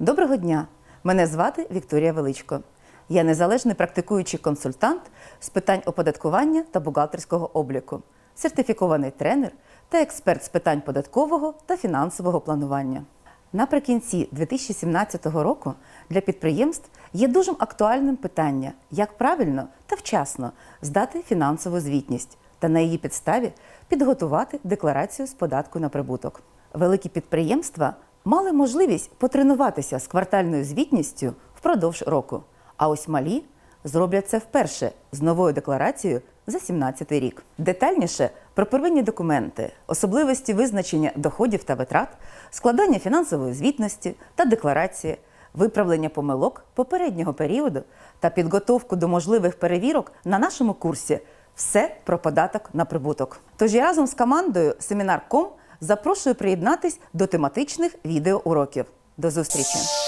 Доброго дня! Мене звати Вікторія Величко. Я незалежний практикуючий консультант з питань оподаткування та бухгалтерського обліку, сертифікований тренер та експерт з питань податкового та фінансового планування. Наприкінці 2017 року для підприємств є дуже актуальним питання, як правильно та вчасно здати фінансову звітність та на її підставі підготувати декларацію з податку на прибуток. Великі підприємства мали можливість потренуватися з квартальною звітністю впродовж року. А ось малі зроблять це вперше з новою декларацією за 2017 рік. Детальніше про первинні документи, особливості визначення доходів та витрат, складання фінансової звітності та декларації, виправлення помилок попереднього періоду та підготовку до можливих перевірок на нашому курсі все про податок на прибуток. Тож я разом з командою Семінар.ком запрошую приєднатись до тематичних відеоуроків. До зустрічі!